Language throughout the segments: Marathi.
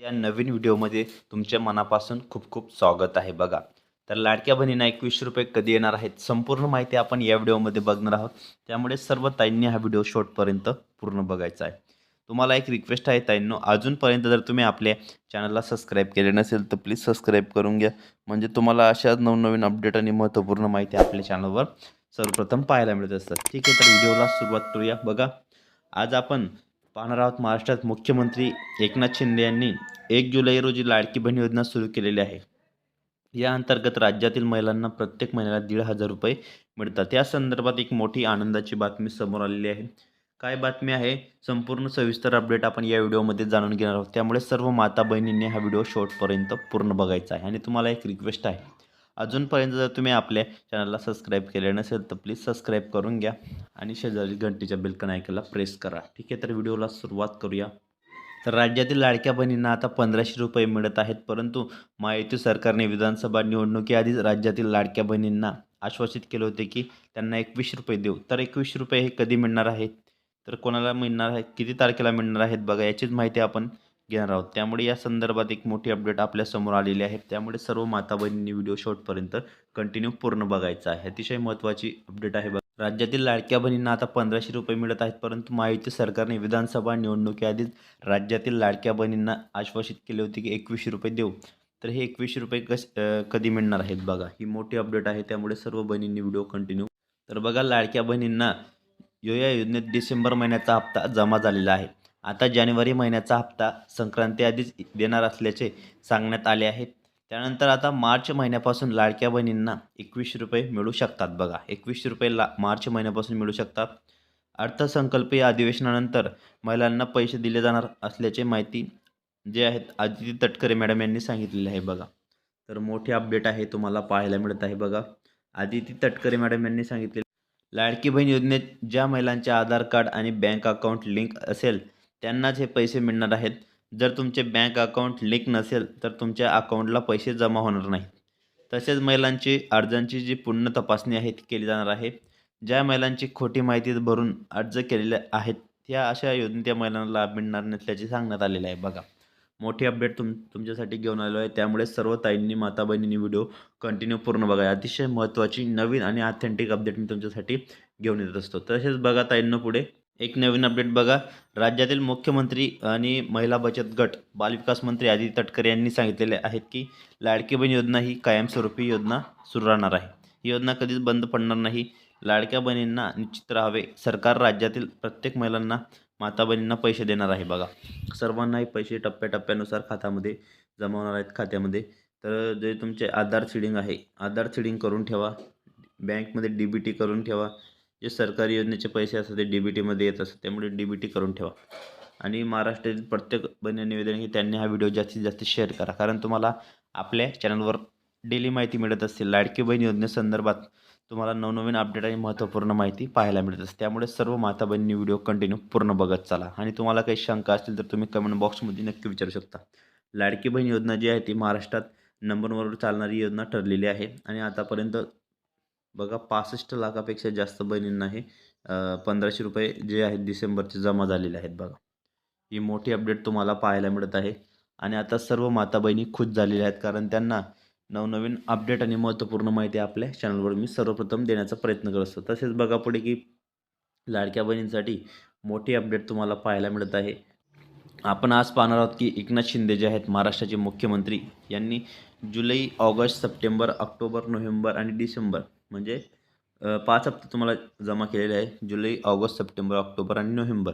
या नवीन व्हिडिओमध्ये तुमच्या मनापासून खूप खूप स्वागत आहे बघा. तर लाडक्या बहिणींना एकवीस रुपये कधी येणार आहेत संपूर्ण माहिती आपण या व्हिडिओमध्ये बघणार आहोत. त्यामुळे सर्व ताईंनी हा व्हिडिओ शॉर्टपर्यंत पूर्ण बघायचा आहे. तुम्हाला एक रिक्वेस्ट आहे ताईंनो अजूनपर्यंत जर तुम्ही आपल्या चॅनलला सबस्क्राईब केले नसेल तर प्लीज सबस्क्राईब करून घ्या. म्हणजे तुम्हाला अशाच नवनवीन अपडेट आणि महत्त्वपूर्ण माहिती आपल्या चॅनलवर सर्वप्रथम पाहायला मिळत असतात. ठीक आहे तर व्हिडिओला सुरुवात करूया. बघा आज आपण पाहणार आहोत महाराष्ट्रात मुख्यमंत्री एकनाथ शिंदे यांनी एक जुलै रोजी लाडकी बहीण योजना सुरू केलेली आहे. या अंतर्गत राज्यातील महिलांना प्रत्येक महिन्याला दीड हजार रुपये मिळतात. या संदर्भात एक मोठी आनंदाची बातमी समोर आलेली आहे. काय बातमी आहे? संपूर्ण सविस्तर अपडेट आपण या व्हिडिओमध्ये जाणून घेणार आहोत. त्यामुळे सर्व माता बहिणींनी हा व्हिडिओ शेवटपर्यंत पूर्ण बघायचा आहे आणि तुम्हाला एक रिक्वेस्ट आहे. अजूनपर्यंत जर तुम्ही आपल्या चॅनलला सबस्क्राईब केले नसेल तर प्लीज सबस्क्राईब करून घ्या. आणि शेजारी घंटीच्या बिलकन ऐकायला प्रेस करा. ठीक आहे तर व्हिडिओला सुरुवात करूया. तर राज्यातील लाडक्या बहिणींना आता पंधराशे रुपये मिळत आहेत परंतु महायुती सरकारने विधानसभा निवडणुकीआधीच राज्यातील लाडक्या बहिणींना आश्वासित केले होते की त्यांना एकवीस रुपये देऊ. तर एकवीस रुपये हे कधी मिळणार आहेत? तर कोणाला मिळणार आहे किती तारखेला मिळणार आहेत? बघा याचीच माहिती आपण घेणार आहोत. त्यामुळे या संदर्भात एक मोठी अपडेट आपल्यासमोर आलेली आहे. त्यामुळे सर्व माता बहिणींनी व्हिडिओ शॉर्टपर्यंत कंटिन्यू पूर्ण बघायचा आहे. अतिशय महत्त्वाची अपडेट आहे बघा. राज्यातील लाडक्या बहिणींना आता पंधराशे रुपये मिळत आहेत. परंतु माहिती सरकारने विधानसभा निवडणुकीआधीच राज्यातील लाडक्या बहिणींना आश्वासित केले होते की एकवीसशे रुपये देऊ. तर हे एकवीसशे रुपये कस कधी मिळणार आहेत बघा. ही मोठी अपडेट आहे. त्यामुळे सर्व बहिणींनी व्हिडिओ कंटिन्यू तर बघा लाडक्या बहिणींना यो या योजनेत डिसेंबर महिन्याचा हप्ता जमा झालेला आहे. आता जानेवारी महिन्याचा हप्ता संक्रांती आधीच देणार असल्याचे सांगण्यात आले आहे. त्यानंतर आता मार्च महिन्यापासून लाडक्या बहिणींना एकवीसशे रुपये मिळू शकतात बघा. एकवीसशे रुपये ला मार्च महिन्यापासून मिळू शकतात. अर्थसंकल्पीय अधिवेशनानंतर महिलांना पैसे दिले जाणार असल्याचे माहिती जे आहेत आदिती तटकरे मॅडम यांनी सांगितलेले आहे बघा. तर मोठी अपडेट आहे तुम्हाला पाहायला मिळत आहे बघा. आदिती तटकरे मॅडम यांनी सांगितले. लाडकी बहीण योजनेत ज्या महिलांचे आधार कार्ड आणि बँक अकाउंट लिंक असेल त्यांनाच हे पैसे मिळणार आहेत. जर तुमचे बँक अकाउंट लिंक नसेल तर तुमच्या अकाउंटला पैसे जमा होणार नाहीत. तसेच महिलांची अर्जांची जी पूर्ण तपासणी आहे ती केली जाणार आहे. ज्या महिलांची खोटी माहिती भरून अर्ज केलेले आहेत त्या अशा योजनेत त्या महिलांना लाभ मिळणार नसल्याचे सांगण्यात आलेले आहे. बघा मोठी अपडेट तुम तुमच्यासाठी घेऊन आलो आहे. त्यामुळे सर्व ताईंनी माता बहिणींनी व्हिडिओ कंटिन्यू पूर्ण बघा. अतिशय महत्त्वाची नवीन आणि ऑथेंटिक अपडेट मी तुमच्यासाठी घेऊन येत असतो. तसेच बघा ताईंना पुढे. एक नवीन अपडेट बघा. राज्यातील मुख्यमंत्री आणि महिला बचत गट बालविकास मंत्री आदिती तटकरे यांनी सांगितलेले आहेत की लाडकी बहीण योजना ही कायमस्वरूपी योजना सुरू राहणार आहे. ही योजना कधीच बंद पडणार नाही. लाडक्या बहिणींना निश्चित राहावे. सरकार राज्यातील प्रत्येक महिलांना माता बहिणींना पैसे देणार आहे बघा. सर्वांनाही पैसे टप्प्याटप्प्यानुसार खात्यामध्ये जमा होणार आहेत खात्यामध्ये. तर जे तुमचे आधार सीडिंग आहे आधार सीडिंग करून ठेवा. बँकमध्ये डी बी टी करून ठेवा. जे सरकारी योजनेचे पैसे असतात ते डी बी टीमध्ये येत असतात त्यामुळे डी बी टी करून ठेवा. आणि महाराष्ट्रातील प्रत्येक बहिणी निवेदन की त्यांनी हा व्हिडिओ जास्तीत जास्त शेअर करा. कारण तुम्हाला आपल्या चॅनलवर डेली माहिती मिळत असते लाडकी बहीण योजनेसंदर्भात तुम्हाला नवनवीन अपडेट आणि महत्त्वपूर्ण माहिती पाहायला मिळत असते. त्यामुळे सर्व माता बहिणी व्हिडिओ कंटिन्यू पूर्ण बघत चाला. आणि तुम्हाला काही शंका असतील तर तुम्ही कमेंट बॉक्समध्ये नक्की विचारू शकता. लाडकी बहीण योजना जी आहे ती महाराष्ट्रात नंबर वनवर चालणारी योजना ठरलेली आहे. आणि आतापर्यंत बघा पासष्ट लाखापेक्षा जास्त बहिणींना हे पंधराशे रुपये जे आहेत डिसेंबरचे जमा झालेले आहेत बघा. ही मोठी अपडेट तुम्हाला पाहायला मिळत आहे. आणि आता सर्व माता बहिणी खुश झालेल्या आहेत कारण त्यांना नवनवीन अपडेट आणि महत्त्वपूर्ण माहिती आपल्या चॅनलवर मी सर्वप्रथम देण्याचा प्रयत्न करत असतो. तसेच बघा पुढे की लाडक्या बहिणींसाठी मोठी अपडेट तुम्हाला पाहायला मिळत आहे. आपण आज पाहणार आहोत की एकनाथ शिंदे जे आहेत महाराष्ट्राचे मुख्यमंत्री यांनी जुलै ऑगस्ट सप्टेंबर ऑक्टोबर नोव्हेंबर आणि डिसेंबर म्हणजे पाच हप्ते तुम्हाला जमा केलेले आहे. जुलै ऑगस्ट सप्टेंबर ऑक्टोबर आणि नोव्हेंबर.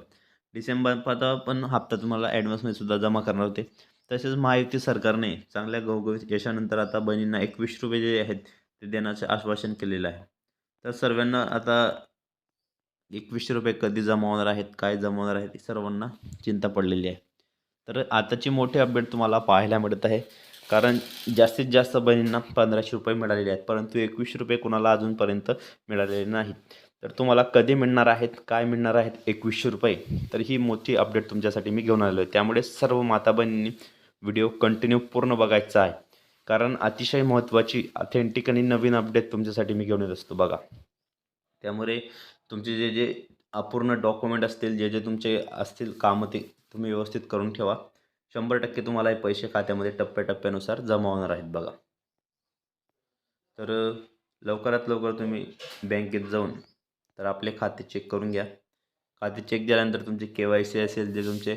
डिसेंबरचा पण हप्ता तुम्हाला ॲडव्हान्समध्ये सुद्धा जमा करणार होते. तसेच महायुती सरकारने चांगल्या घवघवीत यशानंतर आता बहिणींना एकवीस रुपये जे आहेत ते देण्याचे आश्वासन केलेलं आहे. तर सर्वांना आता एकवीसशे रुपये कधी जमा होणार आहेत काय जमा होणार आहेत सर्वांना चिंता पडलेली आहे. तर आताची मोठी अपडेट तुम्हाला पाहायला मिळत आहे. कारण जास्तीत जास्त बहिणींना पंधराशे रुपये मिळालेले आहेत परंतु एकवीसशे रुपये कुणाला अजूनपर्यंत मिळालेले नाहीत. तर तुम्हाला कधी मिळणार आहेत काय मिळणार आहेत एकवीसशे रुपये? तर ही मोठी अपडेट तुमच्यासाठी मी घेऊन आलो आहे त्यामुळे सर्व माता बहिणींनी व्हिडिओ कंटिन्यू पूर्ण बघायचा आहे. कारण अतिशय महत्त्वाची ऑथेंटिक आणि नवीन अपडेट तुमच्यासाठी मी घेऊन येत असतो. बघा. त्यामुळे तुमचे जे जे अपूर्ण डॉक्युमेंट असतील जे जे तुमचे असतील कामं ते तुम्ही व्यवस्थित करून ठेवा. शंभर टक्के तुम्हाला हे पैसे खात्यामध्ये टप्प्याटप्प्यानुसार जमा होणार आहेत बघा. तर लवकरात लवकर तुम्ही बँकेत जाऊन तर आपले खाते चेक करून घ्या. खाते चेक झाल्यानंतर तुमचे के वाय सी असेल जे तुमचे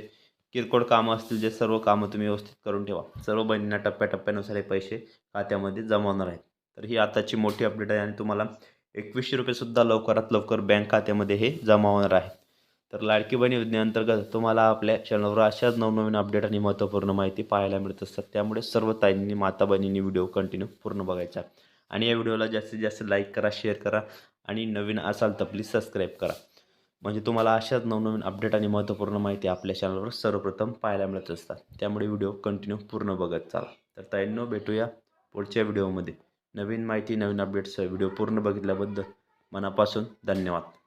किरकोळ कामं असतील जे सर्व कामं तुम्ही व्यवस्थित करून ठेवा. सर्व बहिणींना टप्प्याटप्प्यानुसार हे पैसे खात्यामध्ये जमा होणार आहेत. तर ही आताची मोठी अपडेट आहे आणि तुम्हाला एकवीसशे रुपयेसुद्धा लवकरात लवकर बँक खात्यामध्ये हे जमा होणार आहे. तर लाडकी बहिणी योजनेअंतर्गत तुम्हाला आपल्या चॅनलवर अशाच नवनवीन अपडेट आणि महत्त्वपूर्ण माहिती पाहायला मिळत असतात. त्यामुळे सर्व ताईंनी माता बहिणींनी व्हिडिओ कंटिन्यू पूर्ण बघायचा. आणि या व्हिडिओला जास्तीत जास्त लाईक करा शेअर करा आणि नवीन असाल तर प्लीज सबस्क्राईब करा. म्हणजे तुम्हाला अशाच नवनवीन अपडेट आणि महत्त्वपूर्ण माहिती आपल्या चॅनलवर सर्वप्रथम पाहायला मिळत असतात. त्यामुळे व्हिडिओ कंटिन्यू पूर्ण बघत चाला. तर ताईंनो भेटूया पुढच्या व्हिडिओमध्ये नवीन माहिती नवीन अपडेट्स व्हिडिओ पूर्ण बघितल्याबद्दल मनापासून धन्यवाद.